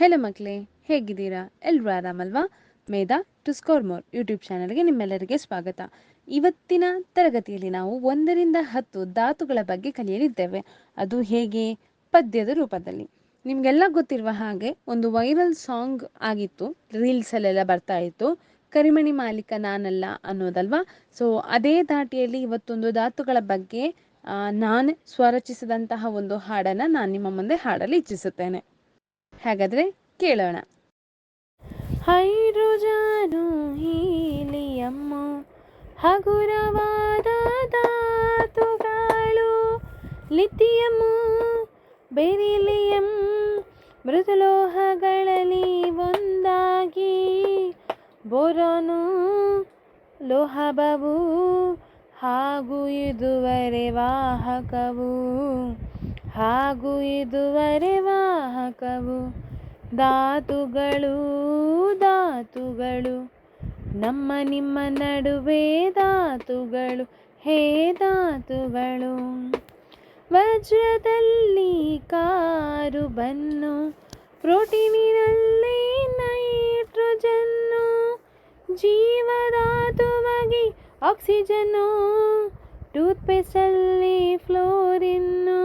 Hello ಮಕ್ಕಳೇ, ಹೇಗಿದ್ದೀರಾ? ಎಲ್ಲರೂ ಆರಾಮಲ್ವಾ? Medha to score more YouTube ಚಾನಲ್ಗೆ ನಿಮ್ಮೆಲ್ಲರಿಗೆ ಸ್ವಾಗತ. ಇವತ್ತಿನ ತರಗತಿಯಲ್ಲಿ ನಾವು ಒಂದರಿಂದ ಹತ್ತು ಧಾತುಗಳ ಬಗ್ಗೆ ಕಲಿಯಲಿದ್ದೇವೆ. ಅದು ಹೇಗೆ? ಪದ್ಯದ ರೂಪದಲ್ಲಿ. ನಿಮಗೆಲ್ಲ ಗೊತ್ತಿರುವ ಹಾಗೆ ಒಂದು ವೈರಲ್ ಸಾಂಗ್ ಆಗಿತ್ತು. ರೀಲ್ಸಲ್ಲೆಲ್ಲ ಬರ್ತಾ ಇತ್ತು. ಕರಿಮಣಿ ಮಾಲೀಕ ನಾನಲ್ಲ ಅನ್ನೋದಲ್ವಾ? ಸೊ ಅದೇ ಧಾಟಿಯಲ್ಲಿ ಇವತ್ತೊಂದು ಧಾತುಗಳ ಬಗ್ಗೆ ನಾನು ಸ್ವರಚಿಸಿದಂತಹ ಒಂದು ಹಾಡನ್ನು ನಾನು ನಿಮ್ಮ ಮುಂದೆ ಹಾಡಲು ಇಚ್ಛಿಸುತ್ತೇನೆ. ಹಾಗಾದರೆ ಕೇಳೋಣ. ಹೈಡ್ರೋಜನು ಹೀಲಿಯಮ್ಮು ಹಗುರವಾದ ಧಾತುಗಳು. ಲಿಥಿಯಮ್ಮು ಬೆರಿಲಿಯಂ, ಮೃದುಲೋಹಗಳಲ್ಲಿ ಒಂದಾಗಿ. ಬೋರನು, ಲೋಹಬವು ಹಾಗೂ ಇದುವರೆ ವಾಹಕವು ಹಾಗೂ ಇದುವರೆ ವಾಹಕವು ಧಾತುಗಳು ಧಾತುಗಳು. ನಮ್ಮ ನಿಮ್ಮ ನಡುವೆ ಧಾತುಗಳು, ಹೇ ಧಾತುಗಳು. ವಜ್ರದಲ್ಲಿ ಕಾರು ಬನ್ನು ಪ್ರೋಟೀನಿನಲ್ಲಿ ನೈಟ್ರೋಜನ್ನು. ಜೀವಧಾತುವಾಗಿ ಆಕ್ಸಿಜನ್ನು, ಟೂತ್ಪೇಸ್ಟಲ್ಲಿ ಫ್ಲೋರಿನ್ನು.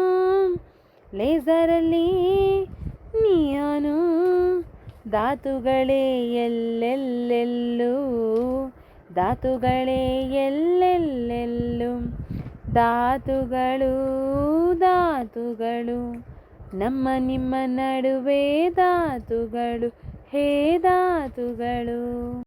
ಲೇಸರಲ್ಲಿ ಧಾತುಗಳೇ ಎಲ್ಲೆಲ್ಲೆಲ್ಲೂ ಧಾತುಗಳೇ ಎಲ್ಲೆಲ್ಲೆಲ್ಲೂ ಧಾತುಗಳು ಧಾತುಗಳು ನಮ್ಮ ನಿಮ್ಮ ನಡುವೆ ಧಾತುಗಳು ಹೇ ಧಾತುಗಳು.